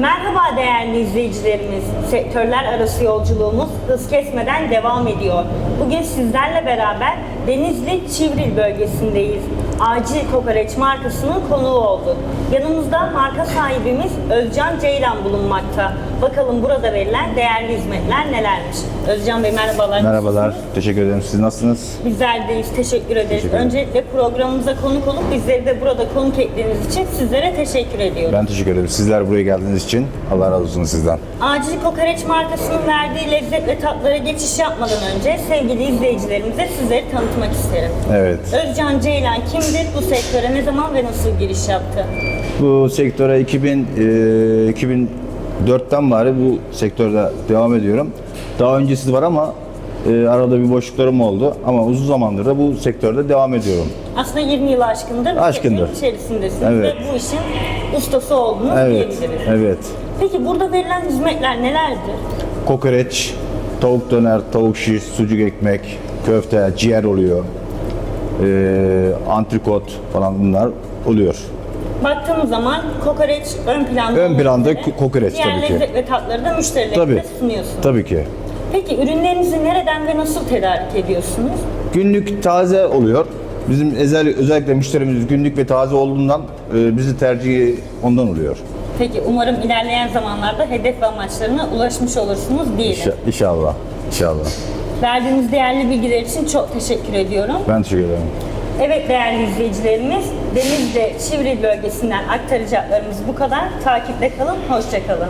Merhaba. İzleyicilerimiz, sektörler arası yolculuğumuz hız kesmeden devam ediyor. Bugün sizlerle beraber Denizli Çivril bölgesindeyiz. Acil Kokoreç markasının konuğu olduk. Yanımızda marka sahibimiz Özcan Ceylan bulunmakta. Bakalım burada verilen değerli hizmetler nelermiş? Özcan Bey merhabalar. Merhabalar, nasılsınız? teşekkür ederim. Siz nasılsınız? Bizler deyiz. Teşekkür ederiz. Teşekkür ederim. Öncelikle programımıza konuk olup bizleri de burada konuk ettiğiniz için sizlere teşekkür ediyorum. Ben teşekkür ederim. Sizler buraya geldiğiniz için Allah razı olsun sizden. Acil Kokoreç markasının verdiği lezzet ve tatlara geçiş yapmadan önce sevgili izleyicilerimize sizleri tanıtmak isterim. Evet. Özcan Ceylan kimdir? Bu sektöre ne zaman ve nasıl giriş yaptı? Bu sektöre 2000, e, 2004'ten beri bu sektörde devam ediyorum. Daha öncesi var ama e, arada bir boşluklarım oldu. Ama uzun zamandır da bu sektörde devam ediyorum. Aslında 20 yıl aşkındır. Aşkındır. sektörün içerisindesiniz Evet. ve bu işin ustası olduğunu Evet, diyebiliriz. evet. Peki burada verilen hizmetler nelerdir? Kokoreç, tavuk döner, tavuk şiş, sucuk ekmek, köfte, ciğer oluyor. E, antrikot falan bunlar oluyor. Baktığımız zaman kokoreç ön planda Ön planda üzere ko- kokoreç diğer tabii ki. lezzet ve tatları da müşterilerinize Tabii. sunuyorsunuz. Tabii ki. Peki ürünlerinizi nereden ve nasıl tedarik ediyorsunuz? Günlük taze oluyor. Bizim özel, özellikle müşterimiz günlük ve taze olduğundan e, bizi tercihi ondan oluyor. Peki umarım ilerleyen zamanlarda hedef ve amaçlarına ulaşmış olursunuz diyelim. İnşa- İnşallah. İnşallah. Verdiğiniz değerli bilgiler için çok teşekkür ediyorum. Ben teşekkür ederim. Evet değerli izleyicilerimiz, Denizli Çivril bölgesinden aktaracaklarımız bu kadar. Takipte kalın, hoşça kalın.